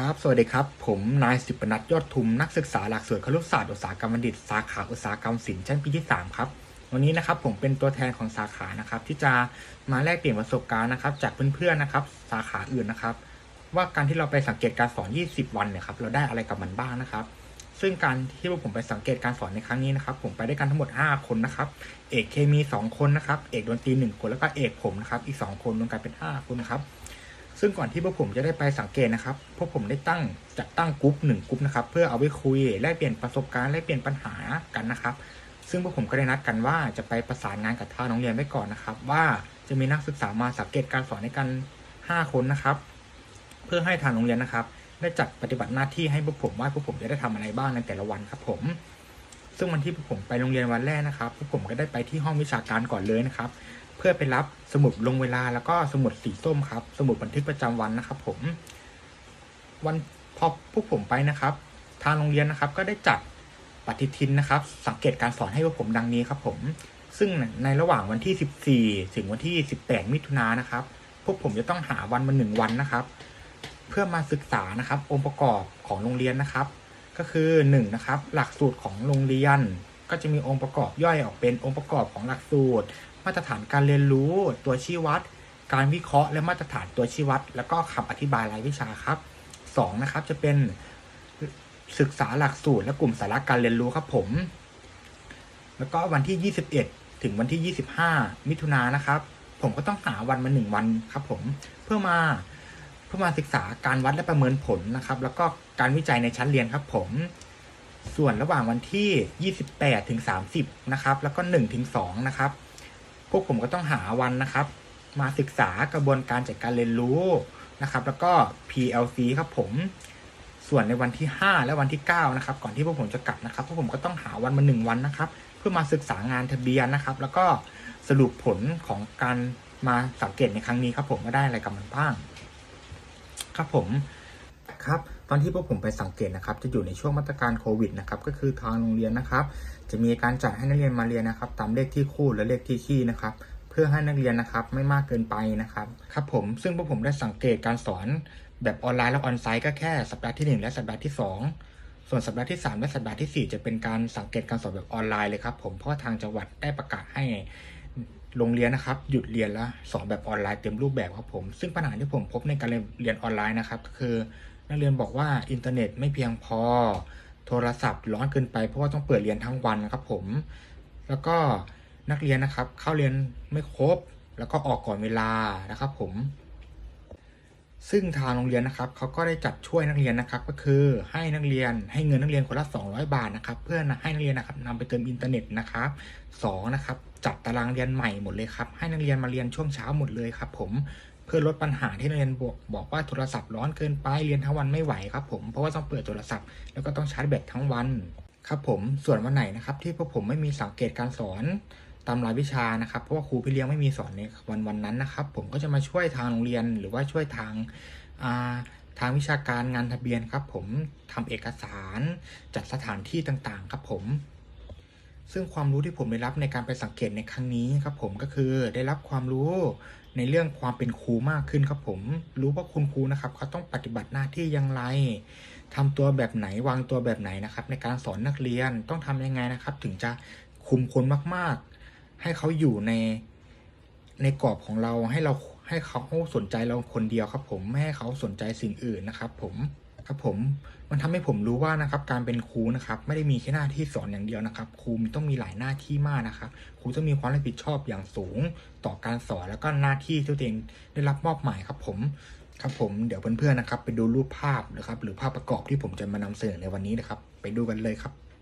ครับ สวัสดีครับ ผมนายสิบปนัทยอดทุมนักศึกษาหลักสูตรครุศาสตร์อุตสาหกรรมบัณฑิต สาขาอุตสาหกรรมศิลป์ชั้นปีที่ 3 ครับ วันนี้นะครับผมเป็นตัวแทนของสาขานะครับ ที่จะมาแลกเปลี่ยนประสบการณ์นะครับ จากเพื่อนๆนะครับ สาขาอื่นนะครับ ว่าการที่เราไปสังเกตการสอน 20 วันเนี่ยครับเราได้อะไรกับมันบ้างนะครับ ซึ่งการที่พวกผมไปสังเกตการสอนในครั้งนี้นะครับ ผมไปได้กันทั้งหมด 5 คนนะครับ เอกเคมี 2 คนนะครับ เอกดนตรี1คนแล้วก็เอกผมนะครับอีก 2 คนรวมกันเป็น 5 คนครับ ซึ่งก่อนที่พวกผมจะได้ไปสังเกตนะครับพวกผมได้ตั้งจัดตั้งกลุ่มหนึ่งกลุ่มนะครับเพื่อเอาไว้คุยแลกเปลี่ยนประสบการณ์แลกเปลี่ยนปัญหากันนะครับ ซึ่งพวกผมก็ได้นัดกันว่าจะไปประสานงานกับทางโรงเรียนไว้ก่อนนะครับ ว่าจะมีนักศึกษามาสังเกตการสอนในกัน5คนนะครับ เพื่อให้ทางโรงเรียนนะครับ ได้จัดปฏิบัติหน้าที่ให้พวกผมว่าพวกผมจะได้ทำอะไรบ้างในแต่ละวันครับผม ซึ่งวันที่พวกผมไปโรงเรียนวันแรกนะครับพวกผมก็ได้ไปที่ห้องวิชาการก่อนเลยนะครับ เพื่อไปรับสมุดลงเวลาแล้วก็สมุดสีส้มครับ สมุดบันทึกประจำวันนะครับ ผม วันพอพวกผมไปนะครับ ทางโรงเรียนนะครับ ก็ได้จัดปฏิทินนะครับ สังเกตการสอนให้พวกผมดังนี้ครับ ผม ซึ่งในระหว่างวันที่ 14 ถึงวันที่ 18 มิถุนายนนะครับ พวกผมจะต้องหาวันมาหนึ่งวันนะครับ เพื่อมาศึกษานะครับ องค์ประกอบของโรงเรียนนะครับ ก็คือ1นะครับ หลักสูตรของโรงเรียน ก็จะมีองค์ประกอบย่อยออกเป็นองค์ประกอบของหลักสูตร มาตรฐานการเรียนรู้ ตัวชี้วัด การวิเคราะห์และมาตรฐานตัวชี้วัด แล้วก็คำอธิบายรายวิชาครับสองนะครับจะเป็นศึกษาหลักสูตรและกลุ่มสาระการเรียนรู้ครับผม แล้วก็วันที่ 21 ถึงวันที่ 25 มิถุนายนนะครับ ผมก็ต้องหาวันมาหนึ่งวันครับผมเพื่อมาเพื่อมาศึกษาการวัดและประเมินผลนะครับ แล้วก็การวิจัยในชั้นเรียนครับผม ส่วนระหว่างวันที่ 28ถึง30 นะครับ แล้วก็1ถึง2นะครับ วกผมก็ต้องหาวันนะครับ มาศึกษากระบวนการจัดการเรียนรู้นะครับ แล้วก็ PLC ครับผม ส่วนในวันที่ 5 และวันที่ 9 นะครับ ก่อนที่พวกผมจะกลับนะครับพวกผมก็ต้องหาวันมา 1 วันนะครับ เพื่อมาศึกษางานทะเบียนนะครับ แล้วก็สรุปผลของการมาสังเกตในครั้งนี้ครับผมว่าได้อะไรกับมันบ้าง ครับผมครับ ตอนที่พวกผมไปสังเกตนะครับจะอยู่ในช่วงมาตรการโควิดนะครับก็คือทางโรงเรียนนะครับจะมีการจัดให้นักเรียนมาเรียนนะครับ ตามเลขที่คู่และเลขที่คี่นะครับเพื่อให้นักเรียนนะครับไม่มากเกินไปนะครับครับผมซึ่งพวกผมได้สังเกตการสอนแบบออนไลน์และออนไซต์ก็แค่สัปดาห์ที่ 1 และสัปดาห์ที่ 2 ส่วนสัปดาห์ที่ 3 และสัปดาห์ทีสี่4 จะเป็นการสังเกตการสอนแบบออนไลน์เลยครับผมเพราะทางจังหวัดได้ประกาศให้โรงเรียนนะครับ หยุดเรียนและสอนแบบออนไลน์เต็มรูปแบบครับผม ซึ่งปัญหาที่ผมพบในการเรียนออนไลน์นะครับก็คือ นักเรียนบอกว่าอินเทอร์เน็ตไม่เพียงพอ โทรศัพท์ร้อนเกินไปเพราะว่าต้องเปิดเรียนทั้งวันครับผม แล้วก็นักเรียนนะครับ เข้าเรียนไม่ครบ แล้วก็ออกก่อนเวลานะครับผม ซึ่งทางโรงเรียนนะครับเขาก็ได้จัดช่วยนักเรียนนะครับ ก็คือให้นักเรียนให้เงินนักเรียนคนละ 200 บาทนะครับ เพื่อให้นักเรียนนะครับนำไปเติมอินเทอร์เน็ตนะครับสองนะครับจัดตารางเรียนใหม่หมดเลยครับ ให้นักเรียนมาเรียนช่วงเช้าหมดเลยครับ ผม เพื่อลดปัญหาที่นักเรียนบอกบอกว่าโทรศัพท์ร้อนเกินไปเรียนทั้งวันไม่ไหวครับผมเพราะว่าต้องเปิดโทรศัพท์แล้วก็ต้องชาร์จแบตทั้งวันครับผมส่วนวันไหนนะครับที่พวกผมไม่มีสังเกตการสอนตามรายวิชานะครับเพราะว่าครูพี่เลี้ยงไม่มีสอนในวันวันนั้นนะครับ ผมก็จะมาช่วยทางโรงเรียนหรือว่าช่วยทางาทางวิชาการงานทะเบียนครับ ผมทำเอกสารจัดสถานที่ต่างๆ ครับผม ซึ่งความรู้ที่ผมได้รับในการไปสังเกตในครั้งนี้ครับ ผมก็คือได้รับความรู้ ในเรื่องความเป็นครูมากขึ้นครับผม รู้ว่าคุณครูนะครับเขาต้องปฏิบัติหน้าที่อย่างไรทำตัวแบบไหนวางตัวแบบไหนนะครับ ในการสอนนักเรียนต้องทำยังไงนะครับ ถึงจะคุมคนมากๆ ให้เขาอยู่ในในกรอบของเราให้เราให้เขาสนใจเราคนเดียวครับ ผมไม่ให้เขาสนใจสิ่งอื่นนะครับ ผม ครับผมมันทำให้ผมรู้ว่านะครับการเป็นครูนะครับไม่ได้มีแค่หน้าที่สอนอย่างเดียวนะครับครูมีต้องมีหลายหน้าที่มากนะครับครูต้องมีความรับผิดชอบอย่างสูง ต่อการสอนแล้วก็หน้าที่ที่ตัวเองได้รับมอบหมายครับผมครับผมเดี๋ยวเพื่อนๆนะครับ ไปดูรูปภาพนะครับ หรือภาพประกอบที่ผมจะมานำเสนอในวันนี้นะครับ ไปดูกันเลยครับ